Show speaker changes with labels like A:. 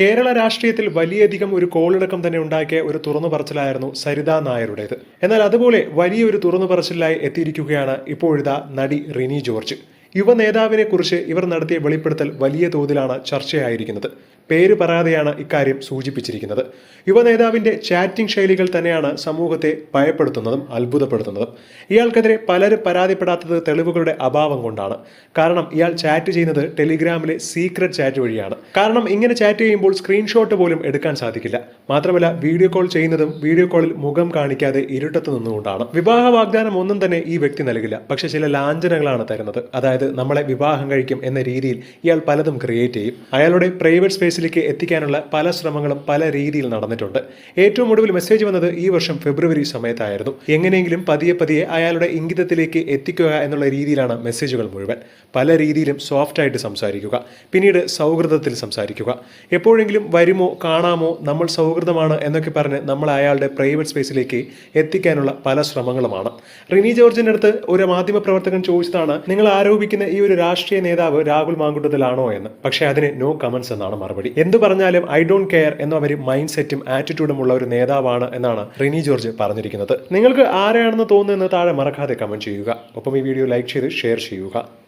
A: കേരള രാഷ്ട്രീയത്തിൽ വലിയധികം ഒരു കോളിളക്കം തന്നെ ഉണ്ടാക്കിയ ഒരു തുറന്നു പറച്ചിലായിരുന്നു സരിത നായരുടേത്. എന്നാൽ അതുപോലെ വലിയൊരു തുറന്നു പറച്ചിലായി എത്തിയിരിക്കുകയാണ് ഇപ്പോഴിതാ നടി റിനി ജോർജ്. യുവ നേതാവിനെ കുറിച്ച് ഇവർ നടത്തിയ വെളിപ്പെടുത്തൽ വലിയ തോതിലാണ് ചർച്ചയായിരിക്കുന്നത്. പേര് പറയാതെയാണ് ഇക്കാര്യം സൂചിപ്പിച്ചിരിക്കുന്നത്. യുവ നേതാവിന്റെ ചാറ്റിംഗ് ശൈലികൾ തന്നെയാണ് സമൂഹത്തെ ഭയപ്പെടുത്തുന്നതും അത്ഭുതപ്പെടുത്തുന്നതും. ഇയാൾക്കെതിരെ പലരും പരാതിപ്പെടാത്തത് തെളിവുകളുടെ അഭാവം കൊണ്ടാണ്. കാരണം ഇയാൾ ചാറ്റ് ചെയ്യുന്നത് ടെലിഗ്രാമിലെ സീക്രട്ട് ചാറ്റ് വഴിയാണ്. കാരണം ഇങ്ങനെ ചാറ്റ് ചെയ്യുമ്പോൾ സ്ക്രീൻഷോട്ട് പോലും എടുക്കാൻ സാധിക്കില്ല. മാത്രമല്ല വീഡിയോ കോൾ ചെയ്യുന്നതും വീഡിയോ കോളിൽ മുഖം കാണിക്കാതെ ഇരുട്ടത്ത് നിന്നുകൊണ്ടാണ്. വിവാഹ വാഗ്ദാനം ഒന്നും തന്നെ ഈ വ്യക്തി നൽകില്ല. പക്ഷെ ചില ലാഞ്ചനകളാണ് തരുന്നത്. അതായത് നമ്മളെ വിവാഹം കഴിക്കും എന്ന രീതിയിൽ ഇയാൾ പലതും ക്രിയേറ്റ് ചെയ്യും. അയാളുടെ പ്രൈവറ്റ് സ്പേസിലേക്ക് എത്തിക്കാനുള്ള പല ശ്രമങ്ങളും പല രീതിയിൽ നടന്നിട്ടുണ്ട്. ഏറ്റവും ഒടുവിൽ മെസ്സേജ് വന്നത് ഈ വർഷം ഫെബ്രുവരി സമയത്തായിരുന്നു. എങ്ങനെയെങ്കിലും പതിയെ പതിയെ അയാളുടെ ഇംഗിതത്തിലേക്ക് എത്തിക്കുക എന്നുള്ള രീതിയിലാണ് മെസ്സേജുകൾ മുഴുവൻ. പല രീതിയിലും സോഫ്റ്റ് ആയിട്ട് സംസാരിക്കുക. പിന്നീട് സൗഹൃദത്തിൽ സംസാരിക്കുക. എപ്പോഴെങ്കിലും വരുമോ കാണാമോ നമ്മൾ സൗഹൃദമാണ് എന്നൊക്കെ പറഞ്ഞ് നമ്മൾ അയാളുടെ പ്രൈവറ്റ് സ്പേസിലേക്ക് എത്തിക്കാനുള്ള പല ശ്രമങ്ങളുമാണ്. റിനി ജോർജിന്റെ അടുത്ത് ഒരു മാധ്യമപ്രവർത്തകൻ ചോദിച്ചതാണ് നിങ്ങൾ ആരോപിക്കുന്ന ഈ ഒരു രാഷ്ട്രീയ നേതാവ് രാഹുൽ മാങ്കുട്ടത്തിലാണോ എന്ന്? പക്ഷേ അതിന് നോ കമൻസ് എന്നാണ് മറുപടി. എന്ത് പറഞ്ഞാലും ഐ ഡോണ്ട് കെയർ എന്ന ഒരു മൈൻഡ് സെറ്റും ആറ്റിറ്റ്യൂഡും ഉള്ള ഒരു നേതാവാണ് എന്നാണ് റിനി ജോർജ് പറഞ്ഞിരിക്കുന്നത്. നിങ്ങൾക്ക് ആരെയാണെന്ന് തോന്നുന്നത് താഴെ മറക്കാതെ കമന്റ് ചെയ്യുക. ഒപ്പം ഈ വീഡിയോ ലൈക്ക് ചെയ്ത് ഷെയർ ചെയ്യുക.